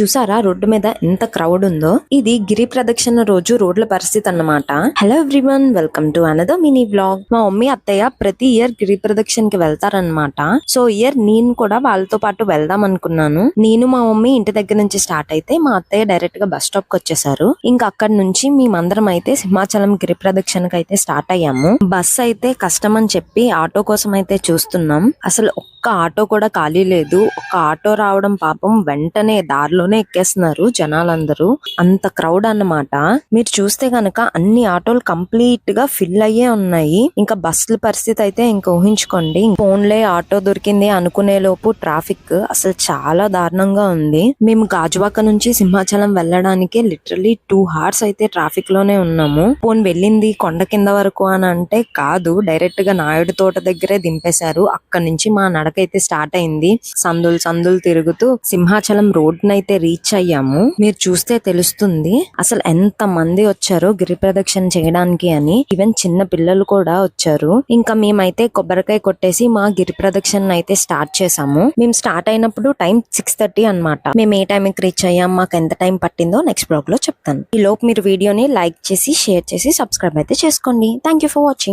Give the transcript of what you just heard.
చూసారా రోడ్డు మీద ఎంత క్రౌడ్ ఉందో? ఇది గిరి ప్రదక్షిణ రోజు రోడ్ల పరిస్థితి అన్నమాట. Hello everyone welcome to another mini blog మా మమ్మీ అత్తయ్య ప్రతి ఇయర్ గిరి ప్రదక్షిణకి వెళ్తారనమాట సో ఇయర్ నేను కూడా వాళ్ళతో పాటు వెళ్దాం అనుకున్నాను. నేను మా మమ్మీ ఇంటి దగ్గర నుంచి స్టార్ట్ అయితే మా అత్తయ్య డైరెక్ట్గా బస్ స్టాప్కి వచ్చేసారు. ఇంకా అక్కడ నుంచి మేమందరం అయితే సింహాచలం గిరి ప్రదక్షిణకి అయితే స్టార్ట్ అయ్యాము. బస్ అయితే కష్టం అని చెప్పి ఆటో కోసం అయితే చూస్తున్నాం. అసలు ఒక్క ఆటో కూడా ఖాళీ లేదు. ఒక ఆటో రావడం పాపం వెంటనే దారిలోనే ఎక్కేస్తున్నారు జనాలందరూ. అంత క్రౌడ్ అన్నమాట. మీరు చూస్తే గనక అన్ని ఆటోలు కంప్లీట్గా ఫిల్ అయ్యే ఉన్నాయి. ఇంకా బస్సుల పరిస్థితి అయితే ఇంకా ఊహించుకోండి. ఫోన్లే ఆటో దొరికింది అనుకునే లోపు ట్రాఫిక్ అసలు చాలా దారుణంగా ఉంది. మేము గాజువాక నుంచి సింహాచలం వెళ్ళడానికి లిటరలీ టూ హార్స్ అయితే ట్రాఫిక్లోనే ఉన్నాము. ఫోన్ వెళ్ళింది కొండ కింద వరకు అని అంటే కాదు. డైరెక్ట్గా నాయుడు తోట దగ్గరే దింపేశారు. అక్కడ నుంచి మా నడ అయితే స్టార్ట్ అయింది. సందులు సందులు తిరుగుతూ సింహాచలం రోడ్ నైతే రీచ్ అయ్యాము. మీరు చూస్తే తెలుస్తుంది అసలు ఎంత మంది వచ్చారో గిరి ప్రదక్షిణ చేయడానికి అని. ఈవెన్ చిన్న పిల్లలు కూడా వచ్చారు. ఇంకా మేమైతే కొబ్బరికాయ కొట్టేసి మా గిరి ప్రదక్షిణ అయితే స్టార్ట్ చేసాము మేము స్టార్ట్ అయినప్పుడు టైం సిక్స్ థర్టీ అనమాట మేము ఏ టైం రీచ్ అయ్యాం? మాకు ఎంత టైం పట్టిందో నెక్స్ట్ బ్లాగ్లో చెప్తాను. ఈ లోపు మీరు వీడియోని లైక్ చేసి షేర్ చేసి సబ్స్క్రైబ్ అయితే చేసుకోండి. Thank you for watching